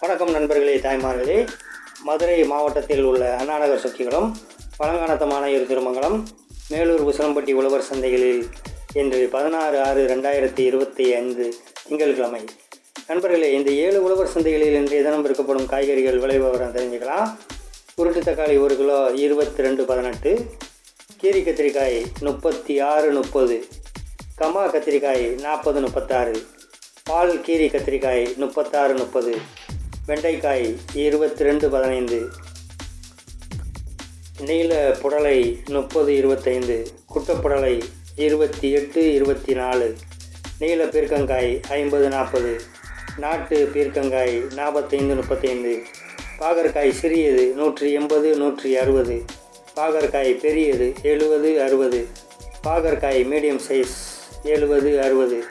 வணக்கம் நண்பர்களே தாய்மார்களே. மதுரை மாவட்டத்தில் உள்ள அண்ணாநகர் சுற்றிகளும் பழங்கானத்தமான இரு திருமங்கலம் மேலூர் உசிலம்பட்டி உழவர் சந்தைகளில் இன்று பதினாறு ஆறு ரெண்டாயிரத்தி இருபத்தி ஐந்து திங்கட்கிழமை. நண்பர்களே இந்த ஏழு உழவர் சந்தைகளில் இன்றைய தினம் விற்கப்படும் காய்கறிகள் விலை விவரம் தெரிஞ்சுக்கலாம். உருட்டு தக்காளி ஒரு கிலோ இருபத்தி ரெண்டு பதினெட்டு கீரி கத்திரிக்காய் முப்பத்தி ஆறு முப்பது கமா கத்திரிக்காய் நாற்பது முப்பத்தாறு பால் கீரி கத்திரிக்காய் முப்பத்தாறு முப்பது வெண்டைக்காய் இருபத்தி ரெண்டு பதினைந்து. நீல புடலை முப்பது இருபத்தைந்து. குட்டப்புடலை இருபத்தி எட்டு இருபத்தி நாலு நீல பீர்க்கங்காய் ஐம்பது நாற்பது. நாட்டு பீர்க்கங்காய் நாற்பத்தைந்து முப்பத்தைந்து. பாகற்காய் சிறியது நூற்றி எண்பது நூற்றி அறுபது. பாகற்காய் பெரியது எழுபது அறுபது. பாகற்காய் மீடியம் சைஸ் எழுபது அறுபது.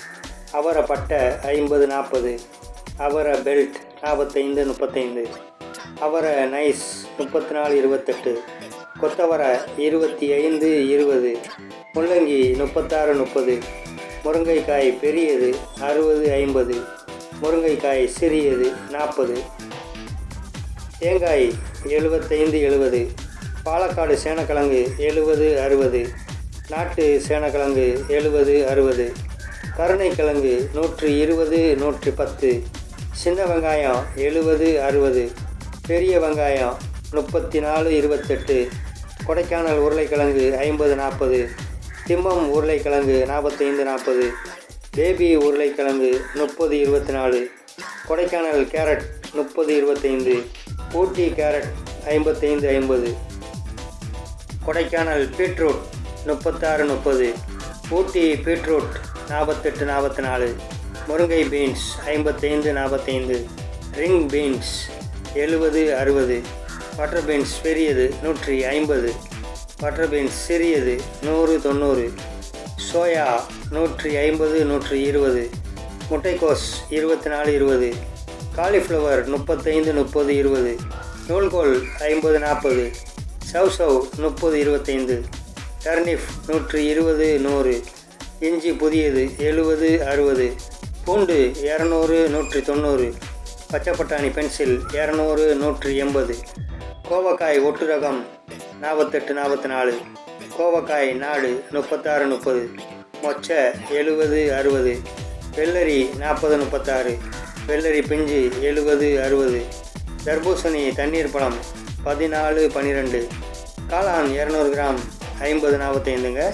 அவரப்பட்ட பட்டை ஐம்பது நாற்பது. அவரை பெல்ட் நாற்பத்தைந்து முப்பத்தைந்து. அவரை நைஸ் முப்பத்தி நாலு இருபத்தெட்டு. கொத்தவரை இருபத்தி ஐந்து இருபது. முள்ளங்கி முப்பத்தாறு முப்பது. முருங்கைக்காய் பெரியது அறுபது ஐம்பது. முருங்கைக்காய் சிறியது நாற்பது தேங்காய் எழுபத்தைந்து எழுபது. பாலக்காடு சேனக்கிழங்கு எழுபது அறுபது. நாட்டு சேனக்கிழங்கு எழுபது அறுபது. கருணைக்கிழங்கு நூற்றி இருபது நூற்றி பத்து. சின்ன வெங்காயம் எழுபது அறுபது பெரிய வெங்காயம் முப்பத்தி நாலு இருபத்தெட்டு கொடைக்கானல் உருளைக்கிழங்கு ஐம்பது நாற்பது திம்மம் உருளைக்கிழங்கு நாற்பத்தைந்து நாற்பது பேபி உருளைக்கிழங்கு முப்பது இருபத்தி நாலு கொடைக்கானல் கேரட் முப்பது இருபத்தைந்து ஊட்டி கேரட் ஐம்பத்தைந்து ஐம்பது கொடைக்கானல் பீட்ரூட் முப்பத்தாறு முப்பது ஊட்டி பீட்ரூட் நாற்பத்தெட்டு நாற்பத்தி நாலு முருங்கை பீன்ஸ் ஐம்பத்தைந்து நாற்பத்தைந்து ரிங் பீன்ஸ் எழுபது அறுபது பட்டர் பீன்ஸ் பெரியது நூற்றி ஐம்பது. பட்டர் பீன்ஸ் சிறியது நூறு தொண்ணூறு. சோயா நூற்றி ஐம்பது நூற்றி இருபது. முட்டைக்கோஸ் இருபத்தி நாலு இருபது. காலிஃப்ளவர் முப்பத்தைந்து முப்பது இருபது. நூல்கோல் ஐம்பது நாற்பது சவ் சவ் முப்பது இருபத்தைந்து. டர்னிஃப் நூற்றி இருபது நூறு. இஞ்சி புதியது எழுபது அறுபது. பூண்டு இரநூறு நூற்றி தொண்ணூறு. பச்சை பட்டாணி பென்சில் இரநூறு நூற்றி எண்பது. கோவக்காய் ஒட்டு ரகம் நாற்பத்தெட்டு நாற்பத்தி நாலு கோவக்காய் நாடு முப்பத்தாறு முப்பது. மொச்சை எழுபது அறுபது. வெள்ளரி நாற்பது முப்பத்தாறு. வெள்ளரி பிஞ்சு எழுபது அறுபது. தர்பூசணி தண்ணீர் பழம் பதினாலு பன்னிரெண்டு. காளான் இரநூறு கிராம் ஐம்பது நாற்பத்தைந்துங்க.